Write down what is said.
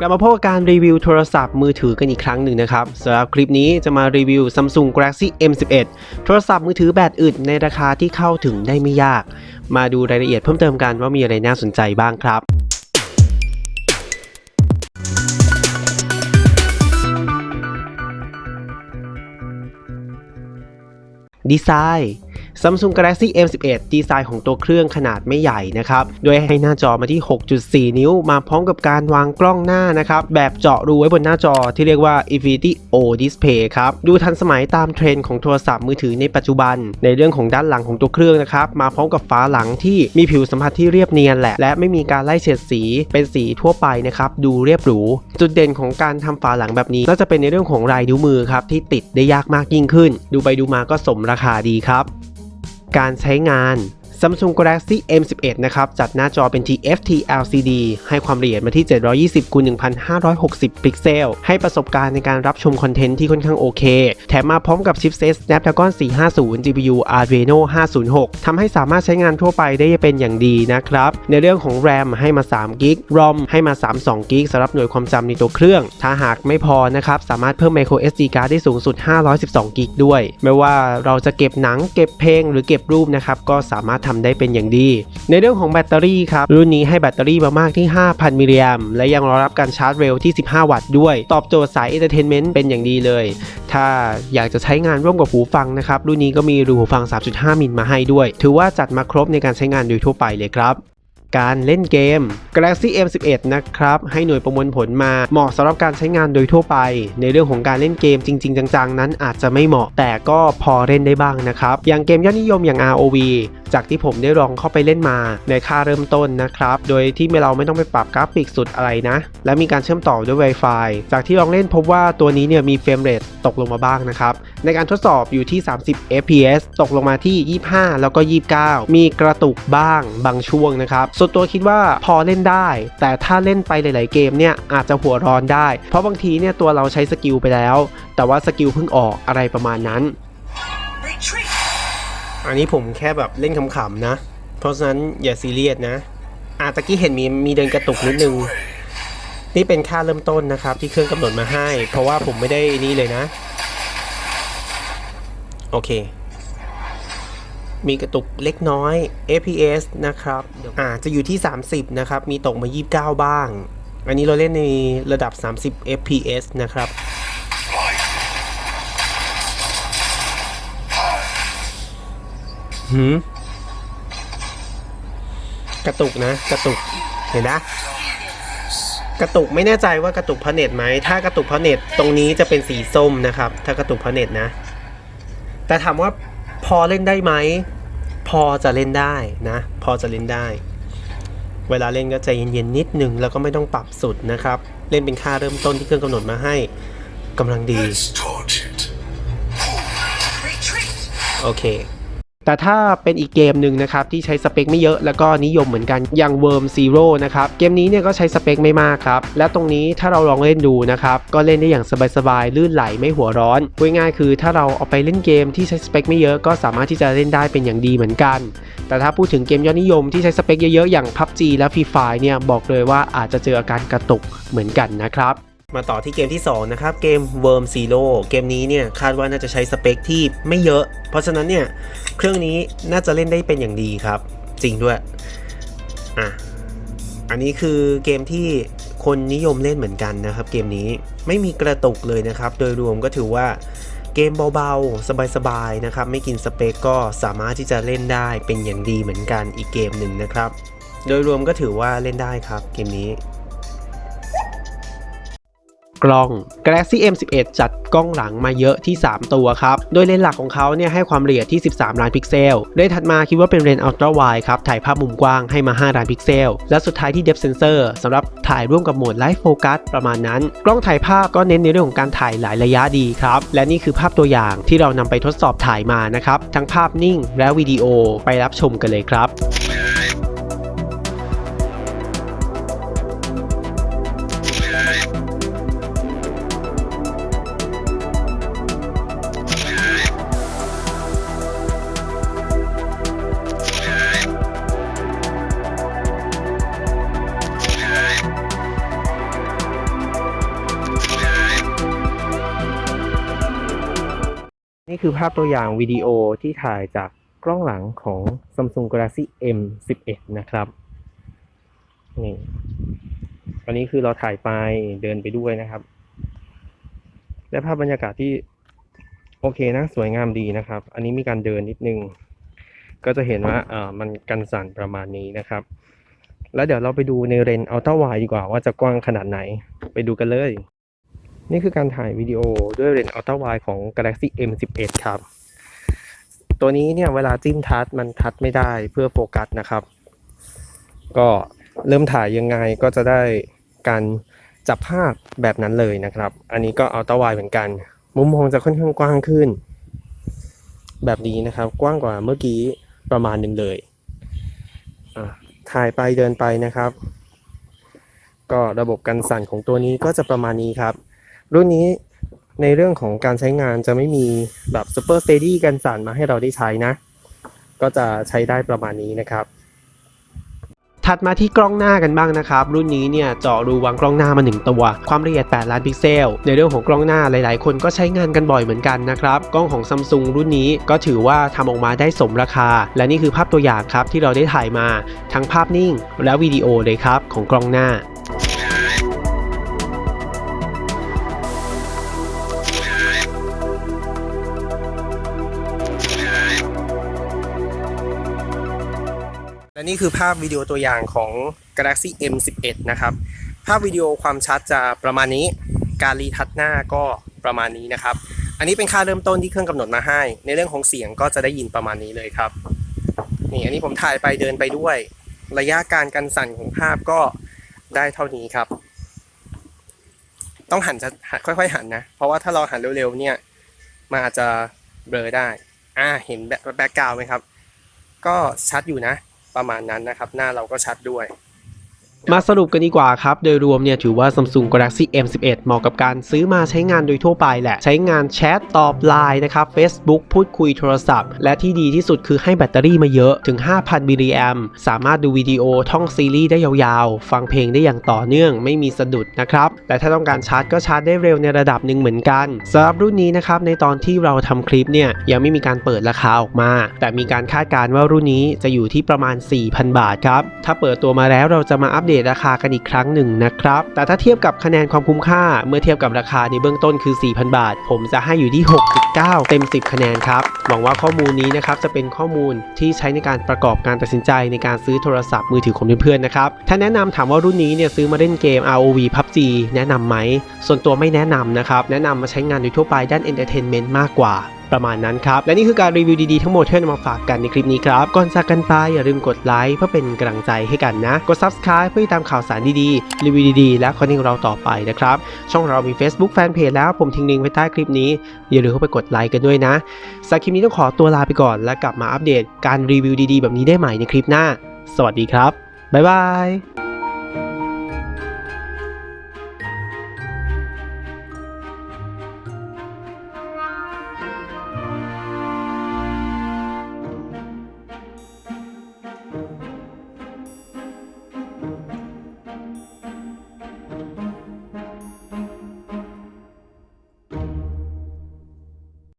กลับมาพบกับการรีวิวโทรศัพท์มือถือกันอีกครั้งหนึ่งนะครับสำหรับคลิปนี้จะมารีวิว Samsung Galaxy M11 โทรศัพท์มือถือแบตอึดในราคาที่เข้าถึงได้ไม่ยาก มาดูรายละเอียดเพิ่มเติมกันว่ามีอะไรน่าสนใจบ้างครับดีไซน์ Samsung Galaxy M11 ดีไซน์ของตัวเครื่องขนาดไม่ใหญ่นะครับ โดยให้หน้าจอมาที่ 6.4 นิ้ว มาพร้อมกับการวางกล้องหน้านะครับ แบบเจาะรูไว้บนหน้าจอที่เรียกว่า Infinity O Display ครับ ดูทันสมัยตามเทรนด์ของโทรศัพท์มือถือในปัจจุบัน ในเรื่องของด้านหลังของตัวเครื่องนะครับ มาพร้อมกับฝาหลังที่มีผิวสัมผัสที่เรียบเนียนแหละ และไม่มีการไล่เฉดสี เป็นสีทั่วไปนะครับ ดูเรียบหรู จุดเด่นของการทำฝาหลังแบบนี้น่าจะเป็นในเรื่องของลายนิ้วมือครับที่ติดได้ยากมากยิ่งขึ้น ดูไปดูมาก็สมราคาดีครับ การใช้งาน Samsung Galaxy M11 นะครับจัดหน้าจอเป็น TFT LCD ให้ความละเอียดมาที่ 720คูณ1560 พิกเซล ให้ประสบการณ์ในการรับชมคอนเทนต์ที่ค่อนข้างโอเค แถมมาพร้อมกับชิปเซต Snapdragon 450 GPU Adreno 506 ทำให้สามารถใช้งานทั่วไปได้เป็นอย่างดีนะครับ ในเรื่องของ RAM ให้มา3 g b ROM ให้มา 32 g b สำหรับหน่วยความจำในตัวเครื่อง ถ้าหากไม่พอนะครับสามารถเพิ่ม micro SD card ได้สูงสุด 512 g b ด้วย ไม่ว่าเราจะเก็บหนังเก็บเพลงหรือเก็บรูปนะครับก็สามารถทำได้เป็นอย่างดี ในเรื่องของแบตเตอรี่ครับ รุ่นนี้ให้แบตเตอรี่มามากที่ 5,000 มิลลิแอมและยังรองรับการชาร์จเร็วที่ 15 วัตต์ด้วย ตอบโจทย์สายเอนเตอร์เทนเมนต์เป็นอย่างดีเลย ถ้าอยากจะใช้งานร่วมกับหูฟังนะครับรุ่นนี้ก็มีรูหูฟัง 3.5 มิลมาให้ด้วย ถือว่าจัดมาครบในการใช้งานโดยทั่วไปเลยครับ การเล่นเกม Galaxy M11 นะครับให้หน่วยประมวลผลมาเหมาะสำหรับการใช้งานโดยทั่วไป ในเรื่องของการเล่นเกมจริง ๆ จังๆ นั้นอาจจะไม่เหมาะ แต่ก็พอเล่นได้บ้างนะครับ อย่างเกมยอดนิยมอย่าง ROV จากที่ผมได้ลองเข้าไปเล่นมาในค่าเริ่มต้นนะครับ โดยที่เราไม่ต้องไปปรับกราฟิกสุดอะไรนะ และมีการเชื่อมต่อด้วย Wi-Fi จากที่ลองเล่นพบว่าตัวนี้เนี่ยมีเฟรมเรทตกลงมาบ้างนะครับ ในการทดสอบอยู่ที่ 30 fps ตกลงมาที่ 25 แล้วก็ 29 มีกระตุกบ้างบางช่วงนะครับส่วนตัวคิดว่าพอเล่นได้ แต่ถ้าเล่นไปหลาย ๆ เกมเนี่ยอาจจะหัวร้อนได้ เพราะบางทีเนี่ยตัวเราใช้สกิลไปแล้ว แต่ว่าสกิลเพิ่งออกอะไรประมาณนั้น อันนี้ผมแค่แบบเล่นขำๆนะ เพราะฉะนั้นอย่าซีเรียสนะอาตะกี้เห็นมีมีเดินกระตุกนิดนึง นี่เป็นค่าเริ่มต้นนะครับ ที่เครื่องกำหนดมาให้ เพราะว่าผมไม่ได้นี่เลยนะ โอเค มีกระตุกเล็กน้อย FPS นะครับ อ่า จะอยู่ที่ 30 นะครับ มีตกมา 29 บ้าง อันนี้เราเล่นในระดับ 30 FPS นะครับ หืม กระตุกนะ กระตุก เห็นนะกระตุกไม่แน่ใจว่ากระตุกพระเน็ตไหม ถ้ากระตุกพระเน็ตตรงนี้จะเป็นสีส้มนะครับ ถ้ากระตุกพระเน็ตนะ แต่ถามว่า พอเล่นได้ไหม พอจะเล่นได้นะ พอจะเล่นได้ เวลาเล่นก็ใจเย็นๆนิดนึงแล้วก็ไม่ต้องปรับสุดนะครับ เล่นเป็นค่าเริ่มต้นที่เครื่องกำหนดมาให้กำลังดี โอเค แต่ถ้าเป็นอีกเกมหนึ่งนะครับที่ใช้สเปคไม่เยอะแล้วก็นิยมเหมือนกันอย่าง Worm Zero นะครับเกมนี้เนี่ยก็ใช้สเปคไม่มากครับและตรงนี้ถ้าเราลองเล่นดูนะครับก็เล่นได้อย่างสบายๆลื่นไหลไม่หัวร้อนพูดง่ายๆคือถ้าเราเอาไปเล่นเกมที่ใช้สเปคไม่เยอะก็สามารถที่จะเล่นได้เป็นอย่างดีเหมือนกัน แต่ถ้าพูดถึงเกมยอดนิยมที่ใช้สเปคเยอะๆอย่าง PUBG และ Free Fire เนี่ยบอกเลยว่าอาจจะเจออาการกระตุกเหมือนกันนะครับ มาต่อที่เกมที่ 2 นะครับ เกม Worm Zero เกมนี้เนี่ย คาดว่าน่าจะใช้สเปคที่ไม่เยอะ เพราะฉะนั้นเนี่ย เครื่องนี้น่าจะเล่นได้เป็นอย่างดีครับ จริงด้วย อะ อันนี้คือเกมที่คนนิยมเล่นเหมือนกันนะครับ เกมนี้ไม่มีกระตุกเลยนะครับ โดยรวมก็ถือว่าเกมเบาๆ สบายๆ นะครับ ไม่กินสเปคก็สามารถที่จะเล่นได้เป็นอย่างดีเหมือนกันอีกเกมหนึ่งนะครับ โดยรวมก็ถือว่าเล่นได้ครับเกมนี้ กล้อง Galaxy M11 จัดกล้องหลังมาเยอะที่ 3 ตัวครับ โดยเลนส์หลักของเขาเนี่ยให้ความละเอียดที่ 13 ล้านพิกเซลเลนส์ถัดมาคิดว่าเป็นเลนส์ Ultra Wide ครับ ถ่ายภาพมุมกว้างให้มา 5 ล้านพิกเซล และสุดท้ายที่ Depth Sensor สำหรับถ่ายร่วมกับโหมด Live Focus ประมาณนั้น กล้องถ่ายภาพก็เน้นในเรื่องของการถ่ายหลายระยะดีครับ และนี่คือภาพตัวอย่างที่เรานำไปทดสอบถ่ายมานะครับ ทั้งภาพนิ่งและวิดีโอไปรับชมกันเลยครับ นี่คือภาพตัวอย่างวิดีโอที่ถ่ายจากกล้องหลังของ Samsung Galaxy M11 นะครับ นี่ อันนี้คือเราถ่ายไปเดินไปด้วยนะครับ และภาพบรรยากาศที่โอเคนะ สวยงามดีนะครับ อันนี้มีการเดินนิดนึง ก็จะเห็นว่าเอ่อมันกันสั่นประมาณนี้นะครับ แล้วเดี๋ยวเราไปดูในเรนอัลตร้าไวดีกว่าว่าจะกว้างขนาดไหน ไปดูกันเลย นี่คือการถ่ายวิดีโอด้วยเรนอัลตร้าไวของ Galaxy M11 ครับ ตัวนี้เนี่ยเวลาจิ้มทัชมันทัชไม่ได้เพื่อโฟกัสนะครับ ก็เริ่มถ่ายยังไงก็จะได้การจับภาพแบบนั้นเลยนะครับ อันนี้ก็อัลตร้าไวเหมือนกัน มุมมองจะค่อนข้างกว้างขึ้น แบบนี้นะครับ กว้างกว่าเมื่อกี้ประมาณหนึ่งเลยถ่ายไปเดินไปนะครับ ก็ระบบกันสั่นของตัวนี้ก็จะประมาณนี้ครับ รุ่นนี้ในเรื่องของการใช้งานจะไม่มีแบบ Super Steady กันสั่นมาให้เราได้ใช้นะ ก็จะใช้ได้ประมาณนี้นะครับ ถัดมาที่กล้องหน้ากันบ้างนะครับ รุ่นนี้เนี่ยเจาะรูวางกล้องหน้ามา 1 ตัว ความละเอียด 8 ล้านพิกเซล ในเรื่องของกล้องหน้าหลาย ๆ คนก็ใช้งานกันบ่อยเหมือนกันนะครับ กล้องของซัมซุงรุ่นนี้ก็ถือว่าทำออกมาได้สมราคา และนี่คือภาพตัวอย่างครับที่เราได้ถ่ายมาทั้งภาพนิ่ง และวิดีโอเลยครับของกล้องหน้า และนี่คือภาพวิดีโอตัวอย่างของ Galaxy M11 นะครับ ภาพวิดีโอความชัดจะประมาณนี้ การรีทัชหน้าก็ประมาณนี้นะครับ อันนี้เป็นค่าเริ่มต้นที่เครื่องกำหนดมาให้ ในเรื่องของเสียงก็จะได้ยินประมาณนี้เลยครับ นี่อันนี้ผมถ่ายไปเดินไปด้วย ระยะการกันสั่นของภาพก็ได้เท่านี้ครับ ต้องหันจะค่อยๆหันนะ เพราะว่าถ้าเราหันเร็วๆเนี่ยมันอาจจะเบลอได้ อ่า เห็นแบ็คกราวไหมครับ ก็ชัดอยู่นะ ประมาณนั้นนะครับ หน้าเราก็ชัดด้วย มาสรุปกันดีกว่าครับ โดยรวมเนี่ยถือว่า Samsung Galaxy M11 เหมาะกับการซื้อมาใช้งานโดยทั่วไปแหละ ใช้งานแชทตอบไลน์นะครับ Facebook พูดคุยโทรศัพท์ และที่ดีที่สุดคือให้แบตเตอรี่มาเยอะถึง 5,000มิลลิแอมสามารถดูวิดีโอท่องซีรีส์ได้ยาวๆ ฟังเพลงได้อย่างต่อเนื่องไม่มีสะดุดนะครับ แต่ถ้าต้องการชาร์จก็ชาร์จได้เร็วในระดับหนึ่งเหมือนกันสำหรับรุ่นนี้นะครับในตอนที่เราทำคลิปเนี่ยยังไม่มีการเปิดราคาออกมา แต่มีการคาดการณ์ว่ารุ่นนี้จะอยู่ที่ประมาณ 4,000 บาทครับถ้าเปิดตัวมาแล้วเราจะมาอัปเดตราคากันอีกครั้งหนึ่งนะครับ แต่ถ้าเทียบกับคะแนนความคุ้มค่า เมื่อเทียบกับราคาในเบื้องต้นคือ 4,000 บาท ผมจะให้อยู่ที่ 6.9 เต็ม 10 คะแนนครับ หวังว่าข้อมูลนี้นะครับจะเป็นข้อมูลที่ใช้ในการประกอบการตัดสินใจในการซื้อโทรศัพท์มือถือของเพื่อนๆนะครับ ถ้าแนะนำถามว่ารุ่นนี้เนี่ยซื้อมาเล่นเกม ROV PUBG แนะนำไหม ส่วนตัวไม่แนะนำนะครับ แนะนำมาใช้งานโดยทั่วไปด้าน Entertainment มากกว่า ประมาณนั้นครับ และนี่คือการรีวิวดีๆทั้งหมดที่นำมาฝากกันในคลิปนี้ครับ ก่อนจากกันไปอย่าลืมกดไลค์เพื่อเป็นกำลังใจให้กันนะ กด Subscribe เพื่อติดตามข่าวสารดีๆ รีวิวดีๆ และคอนเทนต์ของเราต่อไปนะครับ ช่องเรามี Facebook Fanpage แล้วผมทิ้งลิงก์ไว้ใต้คลิปนี้ อย่าลืมเข้าไปกดไลค์กันด้วยนะสำหรับคลิปนี้ต้องขอตัวลาไปก่อน และกลับมาอัปเดตการรีวิวดีๆ แบบนี้ได้ใหม่ในคลิปหน้า สวัสดีครับบ๊ายบาย